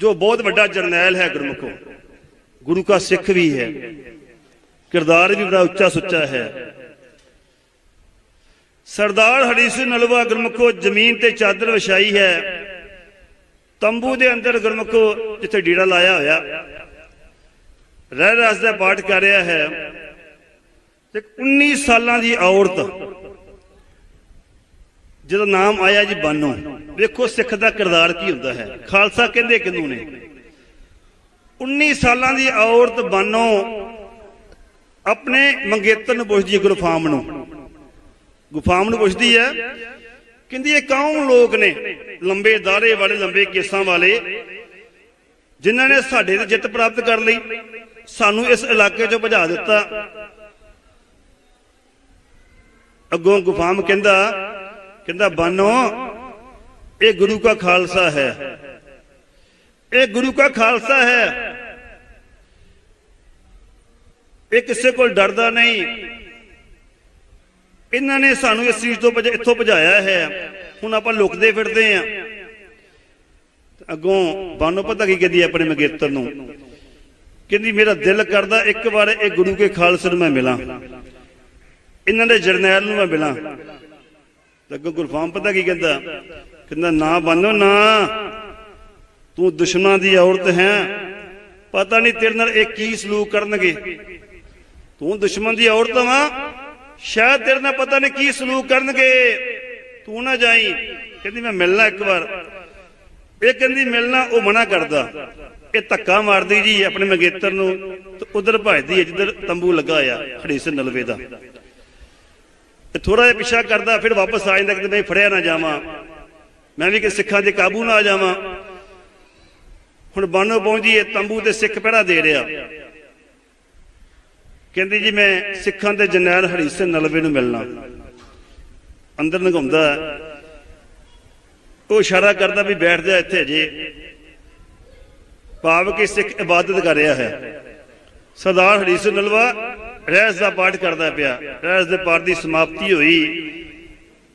ਜੋ ਬਹੁਤ ਵੱਡਾ ਜਰਨੈਲ ਹੈ ਗੁਰਮੁਖੋ। ਗੁਰੂ ਦਾ ਸਿੱਖ ਵੀ ਹੈ। ਕਿਰਦਾਰ ਵੀ ਬੜਾ ਉੱਚਾ ਸੁੱਚਾ ਹੈ। ਸਰਦਾਰ ਹਰੀ ਸਿੰਘ ਨਲਵਾ ਗੁਰਮੁਖੋ ਜ਼ਮੀਨ ਤੇ ਚਾਦਰ ਵਿਛਾਈ ਹੈ। ਤੰਬੂ ਦੇ ਅੰਦਰ ਗੁਰਮੁਖੋ ਜਿੱਥੇ ਡੀੜਾ ਲਾਇਆ ਹੋਇਆ। ਰਹਿ ਰਸ ਦਾ ਪਾਠ ਕਰ ਰਿਹਾ ਹੈ। ਤੇ 19 ਸਾਲਾਂ ਦੀ ਔਰਤ, ਜਿਹਦਾ ਨਾਮ ਆਇਆ ਜੀ ਬਾਨੋ। ਵੇਖੋ ਸਿੱਖ ਦਾ ਕਿਰਦਾਰ ਕੀ ਹੁੰਦਾ ਹੈ। ਖਾਲਸਾ ਕਹਿੰਦੇ ਕਿਨੂੰ ਨੇ? 19 ਸਾਲਾਂ ਦੀ ਔਰਤ ਬਾਨੋ ਆਪਣੇ ਮੰਗੇਤਰ ਨੂੰ ਪੁੱਛਦੀ ਹੈ ਗੁਰਫਾਮ ਨੂੰ। ਗੁਫਾਮ ਨੂੰ ਪੁੱਛਦੀ ਹੈ, ਕਹਿੰਦੀ ਇਹ ਕੌਣ ਲੋਕ ਨੇ? ਲੰਬੇ ਦਾੜੇ ਵਾਲੇ, ਲੰਬੇ ਕੇਸਾਂ ਵਾਲੇ, ਜਿਨ੍ਹਾਂ ਨੇ ਸਾਡੇ ਤੇ ਜਿੱਤ ਪ੍ਰਾਪਤ ਕਰ ਲਈ, ਸਾਨੂੰ ਇਸ ਇਲਾਕੇ ਚੋਂ ਭਜਾ ਦਿੱਤਾ। ਅੱਗੋਂ ਗੁਫਾਮ ਕਹਿੰਦਾ ਕਹਿੰਦਾ, ਬਾਨੋ ਇਹ ਗੁਰੂ ਕਾ ਖਾਲਸਾ ਹੈ। ਇਹ ਗੁਰੂ ਕਾ ਖਾਲਸਾ ਹੈ। ਇਹ ਕਿਸੇ ਕੋਲ ਡਰਦਾ ਨਹੀਂ। ਇਹਨਾਂ ਨੇ ਸਾਨੂੰ ਇਸ ਚੀਜ਼ ਤੋਂ ਇੱਥੋਂ ਭਜਾਇਆ ਹੈ। ਹੁਣ ਆਪਾਂ ਲੁਕਦੇ ਫਿਰਦੇ ਆਂ ਅੱਗੋਂ ਬਾਨੋ ਪਤਾ ਕੀ ਕਹਿੰਦੀ ਆਪਣੇ ਮਗੇਤਰ ਨੂੰ? ਕਹਿੰਦੀ, ਮੇਰਾ ਦਿਲ ਕਰਦਾ ਇੱਕ ਵਾਰ ਇਹ ਗੁਰੂ ਕੇ ਖਾਲਸੇ ਨੂੰ ਮੈਂ ਮਿਲਾਂ। ਇਹਨਾਂ ਦੇ ਜਰਨੈਲ ਨੂੰ ਮੈਂ ਮਿਲਾਂ। ਤੇ ਅੱਗੋਂ ਗੁਰਫਾਮ ਪਤਾ ਕੀ ਕਹਿੰਦਾ? ਕਹਿੰਦਾ, ਨਾ ਬੰਨੋ ਨਾ। ਤੂੰ ਦੁਸ਼ਮਣਾਂ ਦੀ ਔਰਤ ਹੈ। ਪਤਾ ਨਹੀਂ ਤੇਰੇ ਨਾਲ ਇਹ ਕੀ ਸਲੂਕ ਕਰਨਗੇ। ਤੂੰ ਦੁਸ਼ਮਣ ਦੀ ਔਰਤ ਵਾਂ ਸ਼ਾਇਦ ਤੇਰੇ ਨਾਲ ਪਤਾ ਨਹੀਂ ਕੀ ਸਲੂਕ ਕਰਨਗੇ। ਤੂੰ ਨਾ ਜਾਈ। ਕਹਿੰਦੀ, ਮੈਂ ਮਿਲਣਾ ਇੱਕ ਵਾਰ। ਇਹ ਕਹਿੰਦੀ, ਮਿਲਣਾ ਉਹ ਮਨਾ ਕਰਦਾ। ਇਹ ਧੱਕਾ ਮਾਰਦੀ ਜੀ ਆਪਣੇ ਮੰਗੇਤਰ ਨੂੰ। ਤੇ ਉਧਰ ਭਜਦੀ ਹੈ, ਜਿੱਧਰ ਤੰਬੂ ਲੱਗਾ ਆ ਹੜੀਸ ਨਲਵੇ ਦਾ। ਤੇ ਥੋੜਾ ਜਿਹਾ ਪਿੱਛਾ ਕਰਦਾ, ਫਿਰ ਵਾਪਸ ਆ ਜਾਂਦਾ ਕਿ ਮੈਂ ਫੜਿਆ ਨਾ ਜਾਵਾਂ। ਮੈਂ ਵੀ ਕਿ ਸਿੱਖਾਂ ਦੇ ਕਾਬੂ ਨਾ ਆ ਜਾਵਾਂ। ਹੁਣ ਬਾਨੋ ਪਹੁੰਚੀ ਇਹ ਤੰਬੂ ਤੇ ਸਿੱਖ ਪਹਿਰਾ ਦੇ ਰਿਹਾ। ਕਹਿੰਦੀ ਜੀ ਮੈਂ ਸਿੱਖਾਂ ਦੇ ਜਨਰਲ ਸਿੰਘ ਨਲਵੇ ਨੂੰ ਮਿਲਣਾ। ਅੰਦਰ ਨਗਾਉਂਦਾ ਉਹ ਇਸ਼ਾਰਾ ਕਰਦਾ ਵੀ ਬੈਠ ਜਾ ਇੱਥੇ ਜੇ ਭਾਵ ਕਿ ਸਿੱਖ ਇਬਾਦਤ ਕਰ ਰਿਹਾ ਹੈ। ਸਰਦਾਰ ਹਰੀ ਸਿੰਘ ਨਲਵਾ ਰਹਿਸ ਦਾ ਪਾਠ ਕਰਦਾ ਪਿਆ। ਰਹਿਸ ਦੇ ਪਾਠ ਦੀ ਸਮਾਪਤੀ ਹੋਈ।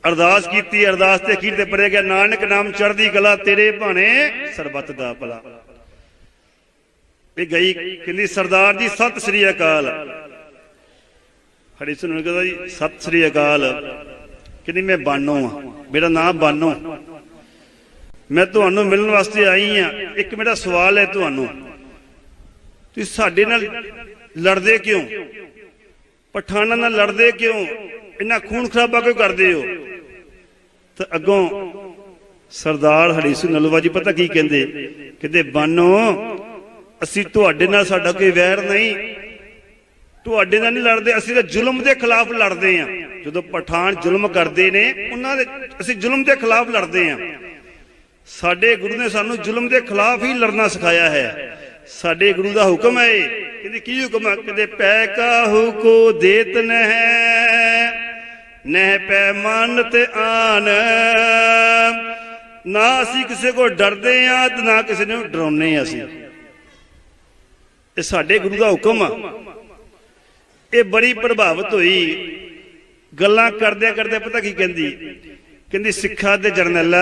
ਅਰਦਾਸ ਕੀਤੀ, ਅਰਦਾਸ ਤੇ ਅਖੀਰ ਤੇ ਪੜਿਆ ਗਿਆ, ਨਾਨਕ ਨਾਮ ਚੜ੍ਹਦੀ ਕਲਾ ਤੇਰੇ ਭਾਣੇ, ਸਰਬੱਤ ਦਾ ਭਲਾ। ਇਹ ਗਈ ਕਹਿੰਦੀ, ਸਰਦਾਰ ਜੀ, ਸਤਿ ਸ੍ਰੀ ਅਕਾਲ। ਹਰੀ ਸੁਣ ਕਹਿੰਦਾ ਜੀ, ਸਤਿ ਸ੍ਰੀ ਅਕਾਲ। ਕਹਿੰਦੀ, ਮੈਂ ਬਾਨੋ ਆ, ਮੇਰਾ ਨਾਮ ਬਾਨੋ। ਮੈਂ ਤੁਹਾਨੂੰ ਮਿਲਣ ਵਾਸਤੇ ਆਈ ਆ। ਇੱਕ ਮੇਰਾ ਸਵਾਲ ਹੈ ਤੁਹਾਨੂੰ। ਤੁਸੀਂ ਸਾਡੇ ਨਾਲ ਲੜਦੇ ਕਿਉਂ? ਪਠਾਨਾਂ ਨਾਲ ਲੜਦੇ ਕਿਉਂ? ਇੰਨਾ ਖੂਨ ਖਰਾਬਾ ਕਿਉਂ ਕਰਦੇ ਹੋ? ਤਾਂ ਅੱਗੋਂ ਸਰਦਾਰ ਹਰੀ ਸਿੰਘ ਨਲਵਾ ਜੀ ਪਤਾ ਕੀ ਕਹਿੰਦੇ? ਕਹਿੰਦੇ, ਬਾਨੋ, ਅਸੀਂ ਤੁਹਾਡੇ ਨਾਲ ਸਾਡਾ ਕੋਈ ਵੈਰ ਨਹੀਂ। ਤੁਹਾਡੇ ਨਾਲ ਨਹੀਂ ਲੜਦੇ, ਅਸੀਂ ਤਾਂ ਜ਼ੁਲਮ ਦੇ ਖਿਲਾਫ ਲੜਦੇ ਆਂ। ਜਦੋਂ ਪਠਾਨ ਜ਼ੁਲਮ ਕਰਦੇ ਨੇ, ਉਹਨਾਂ ਦੇ, ਅਸੀਂ ਜ਼ੁਲਮ ਦੇ ਖਿਲਾਫ ਲੜਦੇ ਆਂ। ਸਾਡੇ ਗੁਰੂ ਨੇ ਸਾਨੂੰ ਜ਼ੁਲਮ ਦੇ ਖਿਲਾਫ ਹੀ ਲੜਨਾ ਸਿਖਾਇਆ ਹੈ। ਸਾਡੇ ਗੁਰੂ ਦਾ ਹੁਕਮ ਹੈ ਇਹ। ਕਹਿੰਦੇ, ਕੀ ਹੁਕਮ ਹੈ? ਕਹਿੰਦੇ, ਪੈ ਕਾਹੂ ਕੋ ਦੇਤ ਨਹਿ। ਨਹਿ ਪੈ ਮਨ ਤੇ ਆਨ। ਨਾ ਅਸੀਂ ਕਿਸੇ ਕੋ ਡਰਦੇ ਆ ਤੇ ਨਾ ਕਿਸੇ ਨੂੰ ਡਰਾਉਨੇ ਆ ਅਸੀਂ। ਇਹ ਸਾਡੇ ਗੁਰੂ ਦਾ ਹੁਕਮ ਆ। ਇਹ ਬੜੀ ਪ੍ਰਭਾਵਿਤ ਹੋਈ। ਗੱਲਾਂ ਕਰਦਿਆਂ ਕਰਦੇ ਪਤਾ ਕੀ ਕਹਿੰਦੀ? ਕਹਿੰਦੀ, ਸਿੱਖਾਂ ਦੇ ਜਰਨੈਲ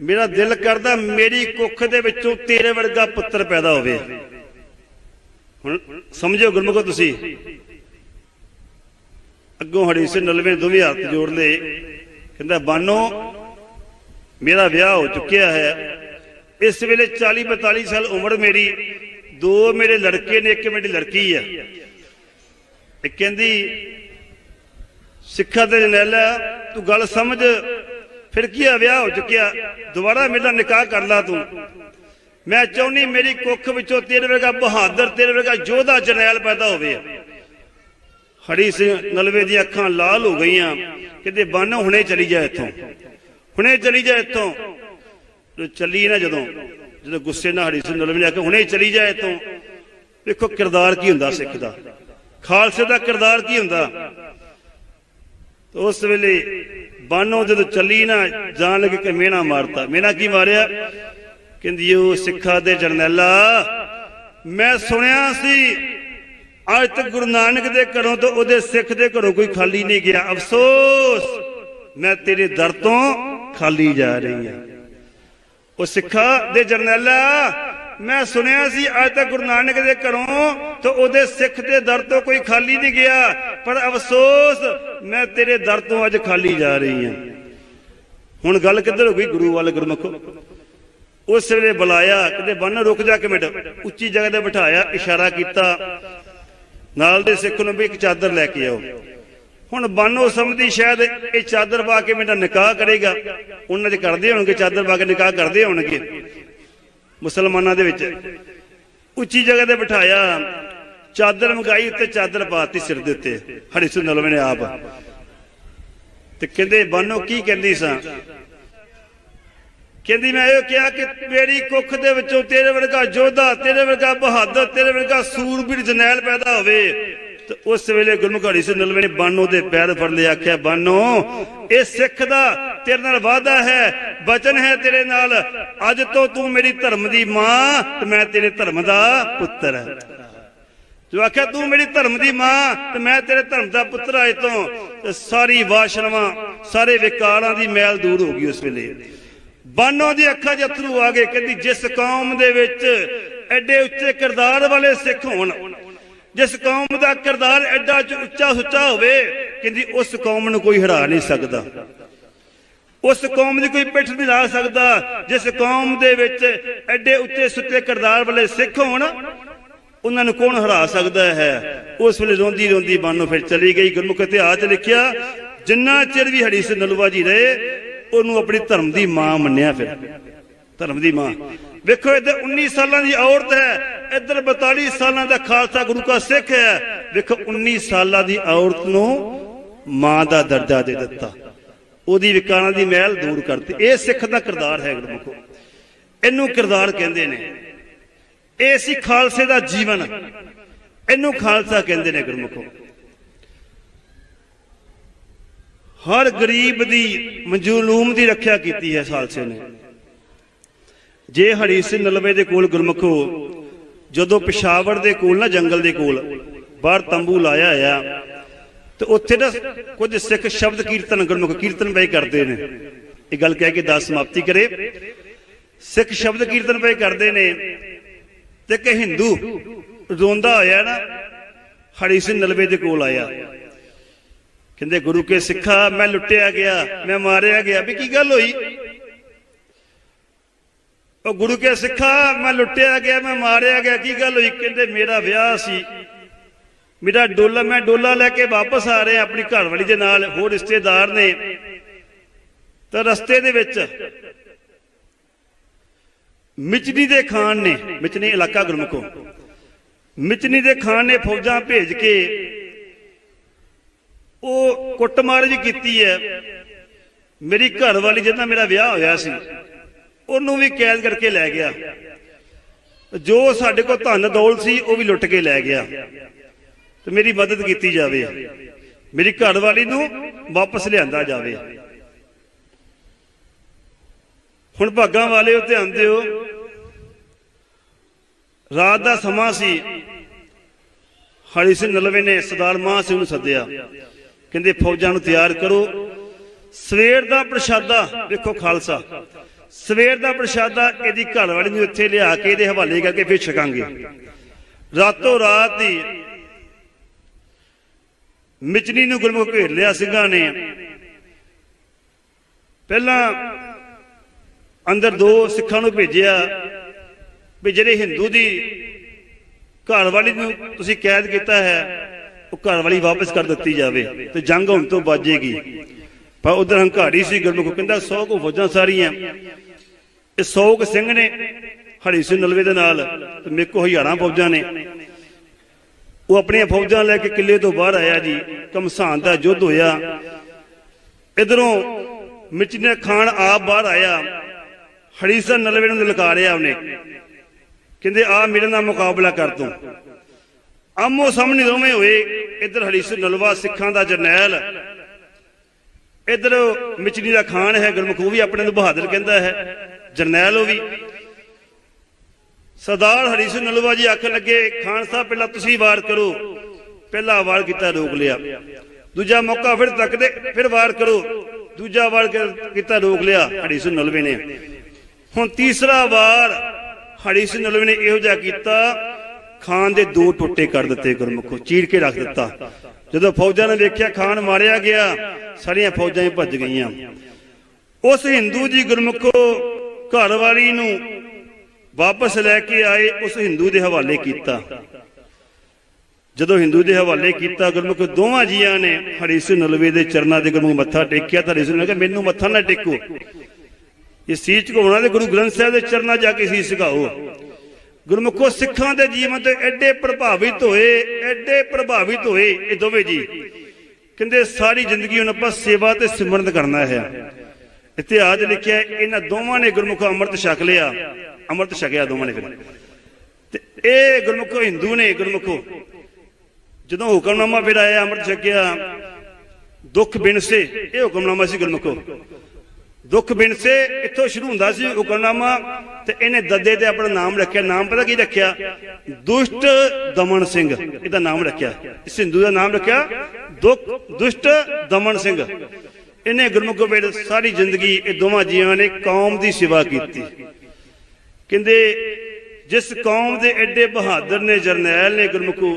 ਮੇਰਾ ਦਿਲ ਕਰਦਾ ਮੇਰੀ ਕੁੱਖ ਦੇ ਵਿੱਚੋਂ ਤੇਰੇ ਵਰਗਾ ਪੁੱਤਰ ਪੈਦਾ ਹੋਵੇ। ਹੁਣ ਸਮਝੋ ਗੁਰਮੁਖੋ ਤੁਸੀਂ। ਅੱਗੋਂ ਹੜੀ ਸੇ ਨਲਵੇਂ ਦੋਵੇਂ ਹੱਥ ਜੋੜ ਲਏ। ਕਹਿੰਦਾ, ਬਾਨੋ, ਮੇਰਾ ਵਿਆਹ ਹੋ ਚੁੱਕਿਆ ਹੈ। ਇਸ ਵੇਲੇ 40 42 ਸਾਲ ਉਮਰ ਮੇਰੀ। ਦੋ ਮੇਰੇ ਲੜਕੇ ਨੇ, ਇੱਕ ਮੇਰੀ ਲੜਕੀ ਹੈ ਇਹ ਕਹਿੰਦੀ, ਸਿੱਖਾ ਤੇ ਜਨੈਲਾ ਤੂੰ ਗੱਲ ਸਮਝ। ਫਿਰ ਕੀ ਆ, ਵਿਆਹ ਹੋ ਚੁੱਕਿਆ। ਦੁਬਾਰਾ ਮੇਰਾ ਨਿਕਾਹ ਕਰ ਲਾ ਤੂੰ। ਮੈਂ ਚਾਹੁੰਨੀ ਮੇਰੀ ਕੁੱਖ ਵਿੱਚੋਂ ਤੇਰੇ ਵਰਗਾ ਬਹਾਦਰ, ਤੇਰੇ ਵਰਗਾ ਯੋਧਾ ਜਰਨੈਲ ਪੈਦਾ ਹੋਵੇ। ਹਰੀ ਸਿੰਘ ਨਲਵੇ ਦੀਆਂ ਅੱਖਾਂ ਲਾਲ ਹੋ ਗਈਆਂ। ਕਹਿੰਦੇ, ਬੰਨ ਹੁਣੇ ਚਲੀ ਜਾ ਇੱਥੋਂ। ਹੁਣੇ ਚਲੀ ਜਾ ਇੱਥੋਂ। ਜੋ ਚੱਲੀ ਨਾ ਜਦੋਂ। ਜਦੋਂ ਗੁੱਸੇ ਨਾਲ ਹਰੀ ਸਿੰਘ ਨਲਵੇ ਨੇ ਆਖਿਆ ਹੁਣੇ ਚਲੀ ਜਾ ਇੱਥੋਂ। ਵੇਖੋ ਕਿਰਦਾਰ ਕੀ ਹੁੰਦਾ ਸਿੱਖ ਦਾ। ਖਾਲਸੇ ਦਾ ਕਿਰਦਾਰ ਕੀ ਹੁੰਦਾ? ਉਸ ਵੇਲੇ ਬਾਨੋ ਜਦੋਂ ਚੱਲੀ ਨਾ, ਜਾਣ ਲੱਗੇ ਕਿ ਮੇਣਾ ਮਾਰਤਾ। ਮੇਣਾ ਕੀ ਮਾਰਿਆ? ਕਹਿੰਦੀ, ਉਹ ਸਿੱਖਾਂ ਦੇ ਜਰਨੈਲਾ, ਮੈਂ ਸੁਣਿਆ ਸੀ ਅੱਜ ਤੱਕ ਗੁਰੂ ਨਾਨਕ ਦੇ ਘਰੋਂ ਤੋਂ ਉਹਦੇ ਸਿੱਖ ਦੇ ਘਰੋਂ ਕੋਈ ਖਾਲੀ ਨਹੀਂ ਗਿਆ। ਅਫਸੋਸ, ਮੈਂ ਤੇਰੇ ਦਰ ਤੋਂ ਖਾਲੀ ਜਾ ਰਹੀ ਹਾਂ। ਉਹ ਸਿੱਖਾ ਦੇ ਜਰਨੈਲਾ, ਮੈਂ ਸੁਣਿਆ ਸੀ ਅੱਜ ਤੱਕ ਗੁਰੂ ਨਾਨਕ ਦੇ ਘਰੋਂ ਤਾਂ ਉਹਦੇ ਸਿੱਖ ਦੇ ਦਰ ਤੋਂ ਕੋਈ ਖਾਲੀ ਨਹੀਂ ਗਿਆ। ਪਰ ਅਫਸੋਸ, ਮੈਂ ਤੇਰੇ ਦਰ ਤੋਂ ਅੱਜ ਖਾਲੀ ਜਾ ਰਹੀ ਹਾਂ। ਹੁਣ ਗੱਲ ਕਿੱਧਰ ਹੋ ਗਈ? ਗੁਰੂ ਵੱਲ ਗੁਰਮਖੋ। ਉਸ ਵੇਲੇ ਬੁਲਾਇਆ ਕਿਤੇ ਬੰਨ, ਰੁਕ ਜਾ ਕੇ ਮਿੰਟ। ਉੱਚੀ ਜਗ੍ਹਾ ਤੇ ਬਿਠਾਇਆ, ਇਸ਼ਾਰਾ ਕੀਤਾ। ਨਾਲ ਦੇ ਸਿੱਖ ਨੂੰ ਵੀ ਇੱਕ ਚਾਦਰ ਲੈ ਕੇ ਆਓ। ਹੁਣ ਬਾਨੋ ਸਮਝਦੀ ਸ਼ਾਇਦ ਇਹ ਚਾਦਰ ਪਾ ਕੇ ਮੇਰਾ ਨਿਕਾਹ ਕਰੇਗਾ। ਉਹਨਾਂ ਦੇ ਕਰਦੇ ਹੋਣਗੇ, ਚਾਦਰ ਪਾ ਕੇ ਨਿਕਾਹ ਕਰਦੇ ਹੋਣਗੇ। ਮੁਸਲਮਾਨਾਂ ਦੇ ਵਿੱਚ ਉੱਚੀ ਜਗ੍ਹਾ ਤੇ ਬਿਠਾਇਆ, ਚਾਦਰ ਮੰਗਾਈ ਉੱਤੇ ਚਾਦਰ ਪਾਤੀ ਸਿਰ ਦੇ ਉੱਤੇ। ਹਰੀ ਸਿੰਘ ਨਲਵੇ ਨੇ ਆਪ। ਤੇ ਕਹਿੰਦੇ, ਬਾਨੋ ਕੀ ਕਹਿੰਦੀ ਸਾਂ? ਕਹਿੰਦੀ ਮੈਂ ਇਹ ਕਿਹਾ ਕਿ ਤੇਰੀ ਕੁੱਖ ਦੇ ਵਿੱਚੋਂ ਤੇਰੇ ਵਰਗਾ ਯੋਧਾ, ਤੇਰੇ ਵਰਗਾ ਬਹਾਦਰ, ਤੇਰੇ ਵਰਗਾ ਸੂਰਬੀਰ ਜਨੈਲ ਪੈਦਾ ਹੋਵੇ। ਤੇ ਉਸ ਵੇਲੇ ਗੁਰਮੁਖਾੜੀ ਸਿੰਘ ਨਲਵੇ ਨੇ ਬਾਨੋ ਦੇ ਪੈਰ ਫੜ ਲਿਆ ਆਖਿਆ ਬਾਨੋ ਇਹ ਸਿੱਖ ਦਾ ਤੇਰੇ ਨਾਲ ਵਾਅਦਾ ਹੈ, ਬਚਨ ਹੈ ਤੇਰੇ ਨਾਲ। ਅੱਜ ਤੋਂ ਤੂੰ ਮੇਰੀ ਧਰਮ ਦੀ ਮਾਂ, ਤੇ ਮੈਂ ਤੇਰੇ ਧਰਮ ਦਾ ਪੁੱਤਰ ਹੈ। ਜੋ ਆਖਿਆ, ਤੂੰ ਮੇਰੀ ਧਰਮ ਦੀ ਮਾਂ, ਤੇ ਮੈਂ ਤੇਰੇ ਧਰਮ ਦਾ ਪੁੱਤਰ ਆਏ ਤੋਂ ਤੇ ਸਾਰੀ ਵਾਸ਼ਨਾਵਾਂ, ਸਾਰੇ ਵਿਕਾਰਾਂ ਦੀ ਮੈਲ ਦੂਰ ਹੋ ਗਈ ਉਸ ਵੇਲੇ। ਬਾਨੋ ਦੀ ਅੱਖਾਂ 'ਚ ਅਥਰੂ ਆ ਗਏ, ਕਹਿੰਦੀ, ਜਿਸ ਕੌਮ ਦੇ ਵਿੱਚ ਐਡੇ ਉੱਚੇ ਕਿਰਦਾਰ ਵਾਲੇ ਸਿੱਖ ਹੋਣ, ਜਿਸ ਕੌਮ ਦਾ ਕਿਰਦਾਰ ਐਡਾ ਉੱਚਾ ਸੁੱਚਾ ਹੋਵੇ, ਕਹਿੰਦੀ, ਉਸ ਕੌਮ ਨੂੰ ਕੋਈ ਹਰਾ ਨਹੀਂ ਸਕਦਾ। ਉਸ ਕੌਮ ਦੀ ਕੋਈ ਪਿੱਠ ਨਹੀਂ ਲਾ ਸਕਦਾ, ਜਿਸ ਕੌਮ ਦੇ ਵਿੱਚ ਐਡੇ ਉੱਚੇ ਸੁੱਚੇ ਕਿਰਦਾਰ ਵਾਲੇ ਸਿੱਖ ਹੋਣ, ਉਹਨਾਂ ਨੂੰ ਕੌਣ ਹਰਾ ਸਕਦਾ ਹੈ? ਉਸ ਵੇਲੇ ਰੋਂਦੀ ਰੋਂਦੀ ਬਾਨੋ ਫਿਰ ਚਲੀ ਗਈ, ਗੁਰਮੁਖ ਇਤਿਹਾਸ 'ਚ ਲਿਖਿਆ, ਜਿੰਨਾ ਚਿਰ ਵੀ ਹਰੀ ਸਿੰਘ ਨਲੂਆ ਜੀ ਰਹੇ ਉਹਨੂੰ ਆਪਣੀ ਧਰਮ ਦੀ ਮਾਂ ਮੰਨਿਆ ਫਿਰ। ਧਰਮ ਦੀ ਮਾਂ। ਵੇਖੋ ਇੱਧਰ 19 ਸਾਲਾਂ ਦੀ ਔਰਤ ਹੈ। ਇੱਧਰ 42 ਸਾਲਾਂ ਦਾ ਖਾਲਸਾ ਗੁਰੂ ਕਾ ਸਿੱਖ ਹੈ। ਵੇਖੋ 19 ਸਾਲਾਂ ਦੀ ਔਰਤ ਨੂੰ ਮਾਂ ਦਾ ਦਰਜਾ ਦੇ ਦਿੱਤਾ। ਉਹਦੀ ਵਿਕਾਰਾਂ ਦੀ ਮਹਿਲ ਦੂਰ ਕਰਤੀ। ਇਹ ਸਿੱਖ ਦਾ ਕਿਰਦਾਰ ਹੈ ਗੁਰਮੁਖੋ ਇਹਨੂੰ ਕਿਰਦਾਰ ਕਹਿੰਦੇ ਨੇ। ਇਹ ਸੀ ਖਾਲਸੇ ਦਾ ਜੀਵਨ। ਇਹਨੂੰ ਖਾਲਸਾ ਕਹਿੰਦੇ ਨੇ ਗੁਰਮੁਖੋ। ਹਰ ਗਰੀਬ ਦੀ ਮਜਲੂਮ ਦੀ ਰੱਖਿਆ ਕੀਤੀ ਹੈ ਖਾਲਸੇ ਨੇ। ਜੇ ਹਰੀ ਸਿੰਘ ਨਲਵੇ ਦੇ ਕੋਲ ਗੁਰਮਖੋ ਜਦੋਂ ਪਿਸ਼ਾਵਰ ਦੇ ਕੋਲ ਨਾ ਜੰਗਲ ਦੇ ਕੋਲ ਬਾਹਰ ਤੰਬੂ ਲਾਇਆ ਆ, ਤੇ ਉੱਥੇ ਨਾ ਕੁਝ ਸਿੱਖ ਸ਼ਬਦ ਕੀਰਤਨ ਗੁਰਮੁਖ ਕੀਰਤਨ ਪਏ ਕਰਦੇ ਨੇ। ਇਹ ਗੱਲ ਕਹਿ ਕੇ ਦਾਸ ਸਮਾਪਤੀ ਕਰੇ। ਸਿੱਖ ਸ਼ਬਦ ਕੀਰਤਨ ਪਏ ਕਰਦੇ ਨੇ ਤੇ ਕਿ ਹਿੰਦੂ ਰੋਂਦਾ ਹੋਇਆ ਨਾ ਹਰੀ ਸਿੰਘ ਨਲਵੇ ਦੇ ਕੋਲ ਆਇਆ। ਕਹਿੰਦੇ ਗੁਰੂ ਕੇ ਸਿੱਖਾ, ਮੈਂ ਲੁੱਟਿਆ ਗਿਆ, ਮੈਂ ਮਾਰਿਆ ਗਿਆ। ਵੀ ਕੀ ਗੱਲ ਹੋਈ? ਉਹ ਗੁਰੂ ਕੇ ਸਿੱਖਾ, ਮੈਂ ਲੁੱਟਿਆ ਗਿਆ, ਮੈਂ ਮਾਰਿਆ ਗਿਆ, ਕੀ ਗੱਲ ਹੋਈ? ਕਹਿੰਦੇ ਮੇਰਾ ਵਿਆਹ ਸੀ। ਮੇਰਾ ਡੋਲਾ, ਮੈਂ ਡੋਲਾ ਲੈ ਕੇ ਵਾਪਸ ਆ ਰਿਹਾ ਆਪਣੀ ਘਰਵਾਲੀ ਦੇ ਨਾਲ, ਹੋਰ ਰਿਸ਼ਤੇਦਾਰ ਨੇ। ਤਾਂ ਰਸਤੇ ਦੇ ਵਿੱਚ ਮਿਚਨੀ ਦੇ ਖਾਨ ਨੇ, ਮਿਚਨੀ ਇਲਾਕਾ ਗੁਰਮੁਖੋ, ਮਿਚਨੀ ਦੇ ਖਾਨ ਨੇ ਫੌਜਾਂ ਭੇਜ ਕੇ ਉਹ ਕੁੱਟਮਾਰ ਵੀ ਕੀਤੀ ਹੈ। ਮੇਰੀ ਘਰਵਾਲੀ ਜਿਹਦਾ ਮੇਰਾ ਵਿਆਹ ਹੋਇਆ ਸੀ, ਉਹਨੂੰ ਵੀ ਕੈਦ ਕਰਕੇ ਲੈ ਗਿਆ। ਜੋ ਸਾਡੇ ਕੋਲ ਧਨ ਦੌਲ ਸੀ, ਉਹ ਵੀ ਲੁੱਟ ਕੇ ਲੈ ਗਿਆ। ਤੇ ਮੇਰੀ ਮਦਦ ਕੀਤੀ ਜਾਵੇ। ਮੇਰੀ ਘਰਵਾਲੀ ਨੂੰ ਵਾਪਸ ਲਿਆਂਦਾ ਜਾਵੇ। ਹੁਣ ਭਾਗਾਂ ਵਾਲੇ ਉਹ ਧਿਆਨ ਦਿਓ। ਰਾਤ ਦਾ ਸਮਾਂ ਸੀ। ਹਰੀ ਸਿੰਘ ਨਲਵੇ ਨੇ ਸਰਦਾਰ ਮਾਂ ਸਿੰਘ ਨੂੰ ਸੱਦਿਆ। ਕਹਿੰਦੇ ਫੌਜਾਂ ਨੂੰ ਤਿਆਰ ਕਰੋ। ਸਵੇਰ ਦਾ ਪ੍ਰਸ਼ਾਦਾ, ਵੇਖੋ ਖਾਲਸਾ। ਸਵੇਰ ਦਾ ਪ੍ਰਸ਼ਾਦਾ ਇਹਦੀ ਘਰਵਾਲੀ ਨੂੰ ਇੱਥੇ ਲਿਆ ਕੇ ਇਹਦੇ ਹਵਾਲੇ ਕਰਕੇ ਫਿਰ ਛਕਾਂਗੇ। ਰਾਤੋਂ ਰਾਤ ਹੀ ਮਿਚਨੀ ਨੂੰ ਗੁਰਮੁਖ ਘੇਰ ਲਿਆ ਸਿੰਘਾਂ ਨੇ। ਪਹਿਲਾਂ ਅੰਦਰ ਦੋ ਸਿੱਖਾਂ ਨੂੰ ਭੇਜਿਆ ਵੀ ਜਿਹੜੇ ਹਿੰਦੂ ਦੀ ਘਰਵਾਲੀ ਨੂੰ ਤੁਸੀਂ ਕੈਦ ਕੀਤਾ ਹੈ ਉਹ ਘਰ ਵਾਲੀ ਵਾਪਸ ਕਰ ਦਿੱਤੀ ਜਾਵੇ ਤੇ ਜੰਗ ਹੁਣ ਤੋਂ ਬਾਜੇਗੀ। ਪਰ ਉਧਰ ਹੰਕਾਰੀ ਸੀ ਗੁਰਮੁਖ ਕਹਿੰਦਾ, ਸੌ ਕੋ ਫੌਜਾਂ ਸਾਰੀਆਂ। ਇਹ ਸੌ ਕੁ ਸਿੰਘ ਨੇ ਹਰੀ ਸਿੰਘ ਨਲਵੇ ਦੇ ਨਾਲ ਤੇ ਮੇਰੇ ਕੋ ਹਜ਼ਾਰਾਂ ਫੌਜਾਂ ਨੇ। ਉਹ ਆਪਣੀਆਂ ਫੌਜਾਂ ਲੈ ਕੇ ਕਿਲੇ ਤੋਂ ਬਾਹਰ ਆਇਆ ਜੀ। ਕਮਸਾਨ ਦਾ ਯੁੱਧ ਹੋਇਆ। ਇਧਰੋਂ ਮਿਚਨੇ ਖਾਨ ਆਪ ਬਾਹਰ ਆਇਆ। ਹਰੀ ਸਿੰਘ ਨਲਵੇ ਨੂੰ ਲਲਕਾਰਿਆ ਉਹਨੇ। ਕਹਿੰਦੇ, ਆ ਮੇਰੇ ਨਾਲ ਮੁਕਾਬਲਾ ਕਰ ਤੂੰ। ਆਮੋ ਸਾਹਮਣੇ ਦੋਵੇਂ ਹੋਏ, ਇੱਧਰ ਹਰੀ ਸਿੰਘ ਨਲਵਾ ਸਿੱਖਾਂ ਦਾ ਜਰਨੈਲ, ਇੱਧਰ ਮਿਚਨੀ ਦਾ ਖਾਨ ਹੈ, ਗੁਰਮੁਖ, ਉਹ ਵੀ ਆਪਣੇ ਨੂੰ ਬਹਾਦਰ ਕਹਿੰਦਾ ਹੈ, ਜਰਨੈਲ ਉਹ ਵੀ। ਸਰਦਾਰ ਹਰੀ ਸਿੰਘ ਨਲਵਾ ਜੀ ਆਖਣ ਲੱਗੇ, ਖਾਨ ਸਾਹਿਬ, ਪਹਿਲਾਂ ਤੁਸੀਂ ਵਾਰ ਕਰੋ। ਪਹਿਲਾ ਵਾਰ ਕੀਤਾ, ਰੋਕ ਲਿਆ। ਦੂਜਾ ਮੌਕਾ ਫਿਰ ਤੱਕਦੇ ਫਿਰ ਵਾਰ ਕਰੋ। ਦੂਜਾ ਵਾਰ ਕੀਤਾ, ਰੋਕ ਲਿਆ ਹਰੀ ਸਿੰਘ ਨਲਵੇ ਨੇ। ਹੁਣ ਤੀਸਰਾ ਵਾਰ ਹਰੀ ਸਿੰਘ ਨਲਵੇ ਨੇ ਇਹੋ ਜਿਹਾ ਕੀਤਾ। ਖਾਨ ਦੇ ਦੋ ਟੋਟੇ ਕਰ ਦਿੱਤੇ ਗੁਰਮੁਖੋ, ਚੀਰ ਕੇ ਰੱਖ ਦਿੱਤਾ। ਜਦੋਂ ਫੌਜਾਂ ਨੇ ਵੇਖਿਆ ਖਾਨ ਮਾਰਿਆ ਗਿਆ, ਸਾਰੀਆਂ ਫੌਜਾਂ ਹੀ ਭੱਜ ਗਈਆਂ। ਉਸ ਹਿੰਦੂ ਦੀ ਗੁਰਮੁਖੋ ਘਰਵਾਲੀ ਨੂੰ ਵਾਪਸ ਲੈ ਕੇ ਆਏ, ਉਸ ਹਿੰਦੂ ਦੇ ਹਵਾਲੇ ਕੀਤਾ। ਜਦੋਂ ਹਿੰਦੂ ਦੇ ਹਵਾਲੇ ਕੀਤਾ, ਗੁਰਮੁਖ ਦੋਵਾਂ ਜੀਆਂ ਨੇ ਹਰੀ ਸਿੰਘ ਨਲਵੇ ਦੇ ਚਰਨਾਂ ਦੇ ਗੁਰਮੁਖ ਮੱਥਾ ਟੇਕਿਆ ਤਾਂ ਹਰੀ ਨੇ ਕਿਹਾ, ਮੈਨੂੰ ਮੱਥਾ ਨਾ ਟੇਕੋ। ਇਹ ਸੀਚ ਝੁਕਾਉਣਾ ਤੇ ਗੁਰੂ ਗ੍ਰੰਥ ਸਾਹਿਬ ਦੇ ਚਰਨਾਂ ਜਾ ਕੇ ਸੀਸ ਝੁਕਾਓ ਗੁਰਮੁਖੋ ਸਿੱਖਾਂ ਦੇ ਜੀਵਨ ਤੇ ਐਡੇ ਪ੍ਰਭਾਵਿਤ ਹੋਏ, ਐਡੇ ਪ੍ਰਭਾਵਿਤ ਹੋਏ ਇਹ ਦੋਵੇਂ ਜੀ। ਕਹਿੰਦੇ ਸਾਰੀ ਜ਼ਿੰਦਗੀ ਉਹਨਾਂ ਆਪਾਂ ਸੇਵਾ ਤੇ ਸਿਮਰਨ ਕਰਨਾ ਹੈ। ਇਤਿਹਾਸ ਲਿਖਿਆ, ਇਹਨਾਂ ਦੋਵਾਂ ਨੇ ਗੁਰਮੁਖੋ ਅੰਮ੍ਰਿਤ ਛਕ ਲਿਆ। ਅੰਮ੍ਰਿਤ ਛਕਿਆ ਦੋਵਾਂ ਨੇ ਫਿਰ। ਤੇ ਇਹ ਗੁਰਮੁਖੋ ਹਿੰਦੂ ਨੇ, ਗੁਰਮੁਖੋ। ਜਦੋਂ ਹੁਕਮਨਾਮਾ ਫਿਰ ਆਇਆ, ਅੰਮ੍ਰਿਤ ਛਕਿਆ, ਦੁੱਖ ਬਿਨਸੇ ਇਹ ਹੁਕਮਨਾਮਾ ਸੀ ਗੁਰਮੁਖੋ। ਦੁੱਖ ਬਿਨਸੇ ਇੱਥੋਂ ਸ਼ੁਰੂ ਹੁੰਦਾ ਸੀ ਹੁਕਮਨਾਮਾ ਤੇ ਇਹਨੇ ਦੱਦੇ ਤੇ ਆਪਣਾ ਨਾਮ ਰੱਖਿਆ। ਨਾਮ ਪਤਾ ਕੀ ਰੱਖਿਆ? ਦੁਸ਼ਟ ਦਮਨ ਸਿੰਘ, ਇਹਦਾ ਨਾਮ ਰੱਖਿਆ। ਇਸ ਹਿੰਦੂ ਦਾ ਨਾਮ ਰੱਖਿਆ, ਦੁੱਖ, ਦੁਸ਼ਟ ਦਮਨ ਸਿੰਘ। ਇਹਨੇ ਗੁਰਮੁਖੋ ਵੇੜ ਸਾਰੀ ਜ਼ਿੰਦਗੀ ਇਹ ਦੋਵਾਂ ਜੀਵਾਂ ਨੇ ਕੌਮ ਦੀ ਸੇਵਾ ਕੀਤੀ। ਕਹਿੰਦੇ, ਜਿਸ ਕੌਮ ਦੇ ਐਡੇ ਬਹਾਦਰ ਨੇ, ਜਰਨੈਲ ਨੇ ਗੁਰਮੁਖੋ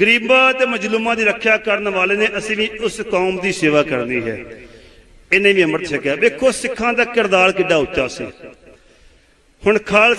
ਗਰੀਬਾਂ ਤੇ ਮਜਲੂਮਾਂ ਦੀ ਰੱਖਿਆ ਕਰਨ ਵਾਲੇ ਨੇ, ਅਸੀਂ ਵੀ ਉਸ ਕੌਮ ਦੀ ਸੇਵਾ ਕਰਨੀ ਹੈ। ਇਹਨੇ ਵੀ ਅੰਮ੍ਰਿਤ ਛਕਿਆ। ਵੇਖੋ ਸਿੱਖਾਂ ਦਾ ਕਿਰਦਾਰ ਕਿੱਡਾ ਉੱਚਾ ਸੀ। ਹੁਣ ਖਾਲਸਾ